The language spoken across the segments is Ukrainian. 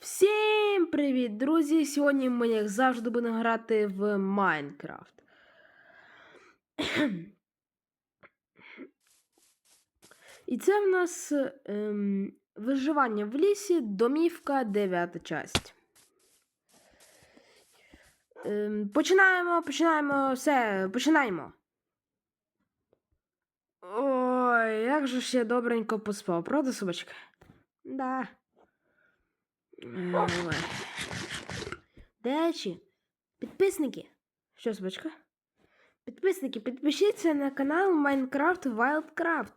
Всім привіт, друзі! Сьогодні ми, як завжди, будемо грати в Майнкрафт. І це в нас ем, виживання в лісі, домівка, дев'ята часть. Ем, починаємо, починаємо, все, починаємо. Ой, як же я добренько поспав, правда, собачка? Да. До речі, підписники. Що, собачка? Підписники, підпишіться на канал Minecraft Wildcraft.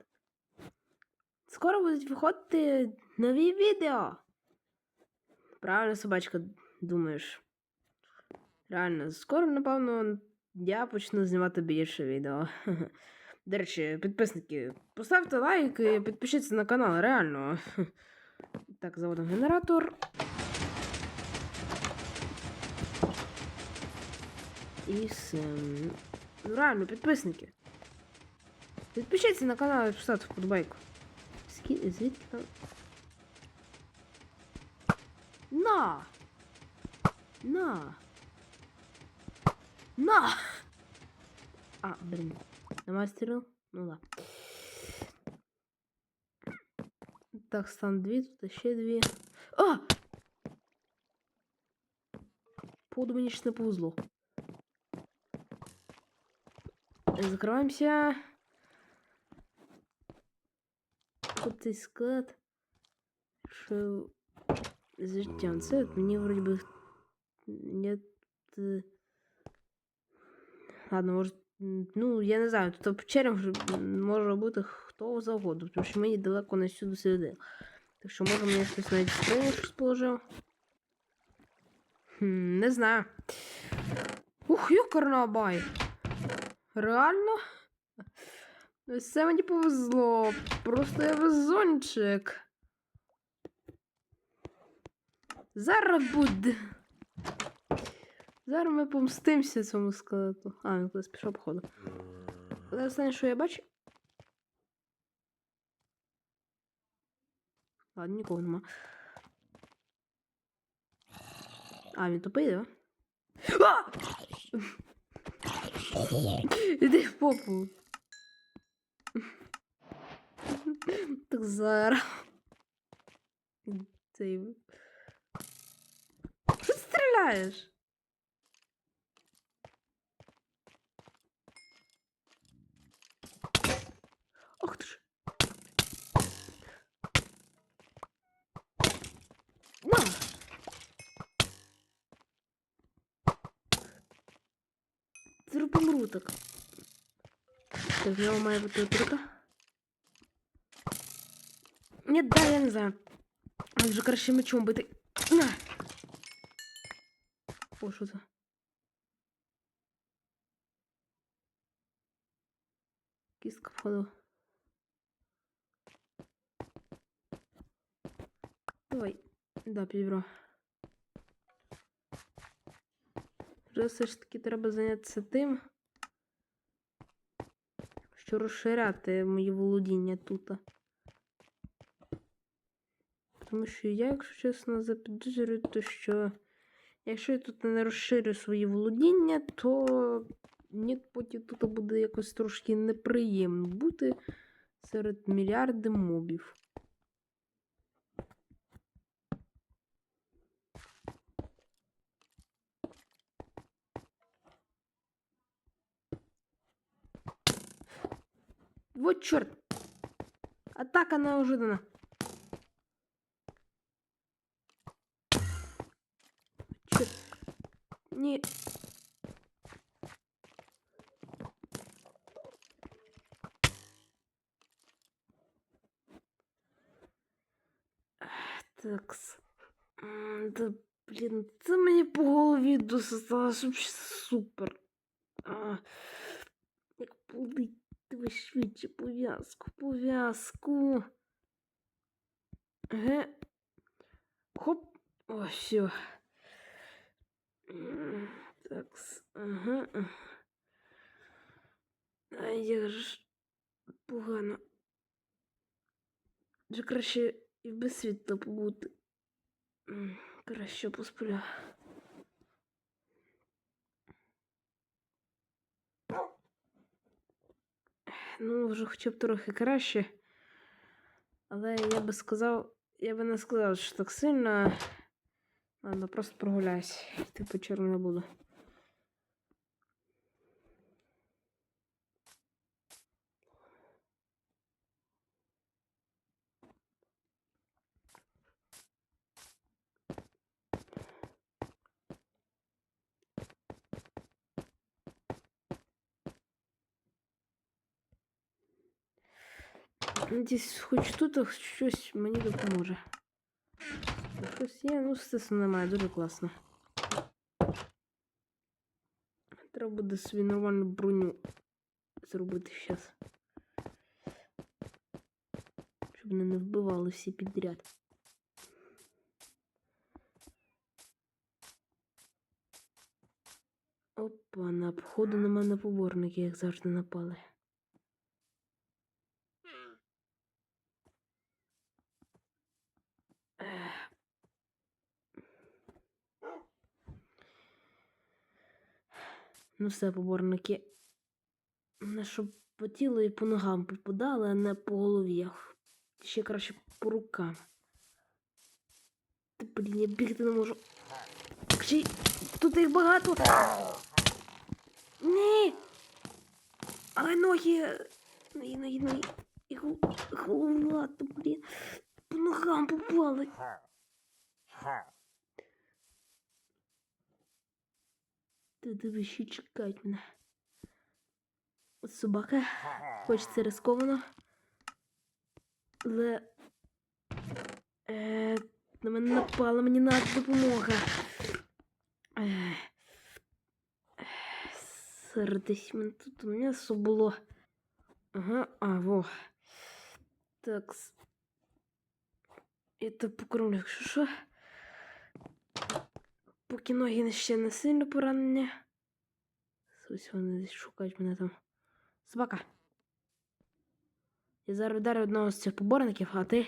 Скоро будуть виходити нові відео. Правильно, собачка, думаєш. Реально, скоро, напевно, я почну знімати більше відео. До речі, підписники, поставте лайк і підпишіться на канал, реально. Так, заводимо генератор. І все. Ну, реально, підписники. Підпишіться на канал і поставте вподобайку. Скі... Звідки там? На! На! На! А, блин. Нема стріл? Ну да. Так, стан дві, тут ще дві. А! Походу мені ж не повезло. Закриваємося. Тут цей склад. Що з життям? Це мені вроді би нет. е, Ладно, може. Ну, я не знаю, тут печеря може бути хто завгодно, тому що мені далеко не сюди сюди. Так що може мені хтось навіть скриню щось положив. Хм, не знаю. Ух, юкарна бай. Реально? Це мені повезло. Просто я везончик. Зараз буде. Зараз ми помстимося цьому скелету. А, він кудись пішов, походу. Але останнє, що я бачу. Ладно, нікого нема. А, він тупий, да? А! Іди в попу. Так зараз. Цей. Що ти стріляєш? Ох ти ж. На! Зараз помру так. В нього має бути отрута. Ні, да, я не знаю. А вже краще мечом бити. На! О, що це? Кістка входу. Давай. Да, підібрав. Вже все ж таки треба зайнятися тим, що розширяти мої володіння тут. Тому що я, якщо чесно, запідозрюю, то що якщо я тут не розширю свої володіння, то мені потім тут буде якось трошки неприємно бути серед мільярди мобів. Вот черт! Атака неожиданно. Черт. Не. Такс. М, Да, блін, це мені по голові досталось вообще супер. А, як болить. Давай швидше пов'язку, пов'язку. Ге. Хоп. О, все. Так. Ага. Як же ж погано. Вже краще і без світла побути. Краще посплю. Ну, вже хоча б трохи краще. Але я би сказав, я би не сказав, що так сильно. Ладно, просто прогуляюсь. Типу чорно не буду. Надіюсь, хоч тут щось мені допоможе. Щось є, ну стису немає, дуже класно. Треба буде собі нормальну броню зробити зараз. Щоб не вбивали всі підряд. Опа, на походу на мене поборники, як завжди напали. Ну все, поборники. Не щоб по тілу і по ногам попадали, а не по голові. Ще краще по рукам. Та блін, я бігти не можу. Й тут їх багато. Ні. Але ноги. Ноги, ноги, ноги. І голова, блін. По ногам попали. Ти диви, ще чекають мене. От собака. Хоч це рисковано. Але. Е, на мене напала, мені надо допомога. Е, Сердись, мене тут м'ясо було. Ага, а, во. Так. Я то покормлю, якщо що. Поки ноги ще не сильно поранені. Ось вони шукають мене там. Собака. Я зараз вдарю одного з цих поборників, а ти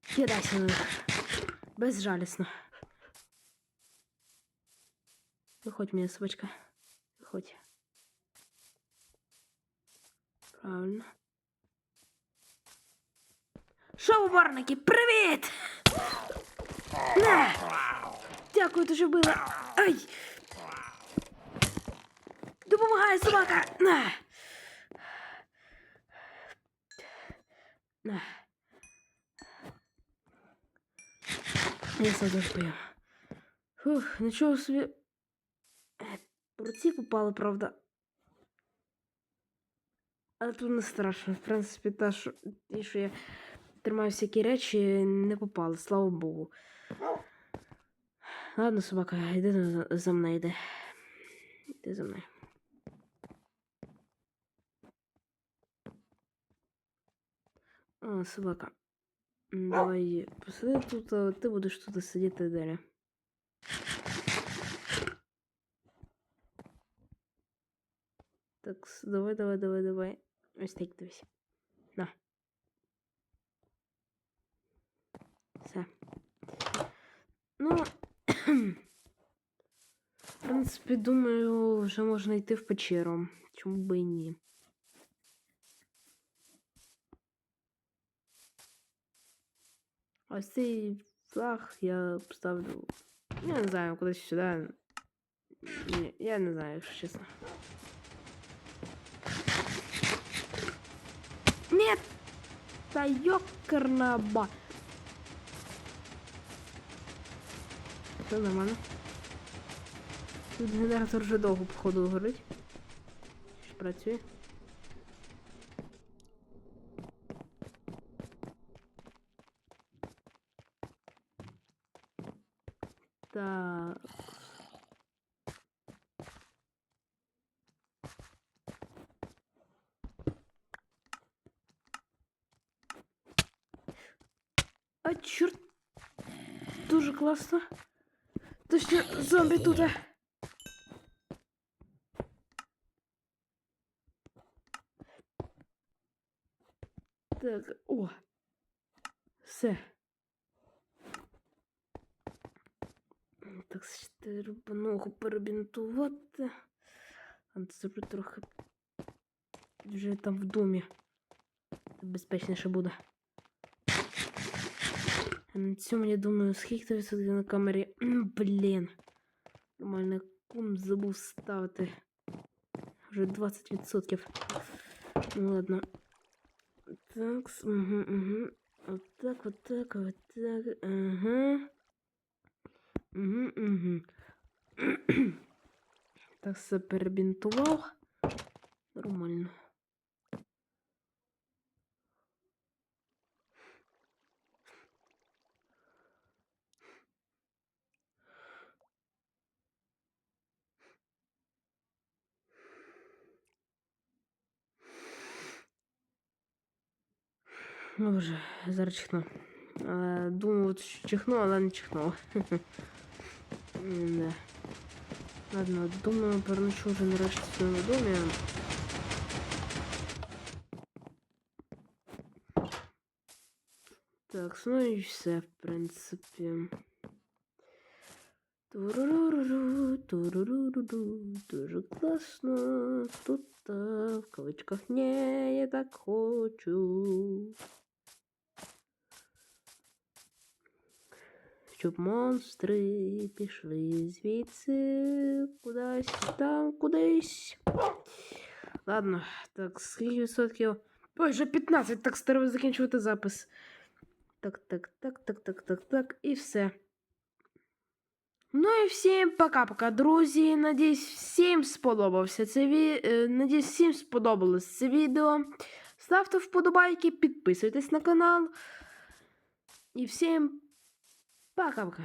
кидайся на них. Безжалісно. Виходь, моя собачка. Виходь. Правильно. Що, поборники, привіт! На! Дякую, дуже била. Ай! Допомагай, собака! На! На. Я пою. Фух, нічого собі. Е, руці попало, правда. Але тут не страшно. В принципі, та, що, що я тримаю всякі речі, не попали, слава Богу. Ладно, собака, йди за, мною, йди. Йди за мною. О, собака. М, Давай посиди тут, а ти будеш тут сидіти далі. Так, давай, давай, давай, давай. Ось так дивись. На. Все. Ну, в принципі, думаю, вже можна йти в печеру. Чому би і ні? Ось цей флаг я поставлю. Я не знаю, кудись сюди. Ні, я не знаю, якщо чесно. Нет! Та ёкарна ба. Все нормально. Тут генератор вже довго, походу, горить. Ще працює. Так. А чорт. Дуже класно. Що зомбі тут. Так, о. Все. Так, треба ногу перебінтувати. А це трохи вже там в домі. Безпечніше буде. На цьому я думаю, скільки то відсотків на камері. Блін. Нормально кум забув ставити. Вже 20%. Ну ладно. Так, угу, угу. Вот так, вот так, вот так. Ага. Угу, угу. так все перебінтував. Нормально. Боже, зараз чихну. От що чихну, але не чихну. М, Да. Ладно, думаю, переночу вже нарешті в своєму домі. Так, ну і все, в принципі. Туруруру, туруруру, дуже класно. Тут а, в кавичках не, я так хочу. Щоб монстри пішли звідси кудись там, кудись. Ладно, так, скільки відсотків? Ой, вже 15, так треба закінчувати запис. Так, так, так, так, так, так, так, і все. Ну і всім пока-пока, друзі. Надіюсь, всім сподобався це відео. Надіюсь, всім сподобалось це відео. Ставте вподобайки, підписуйтесь на канал. І всім пока-пока.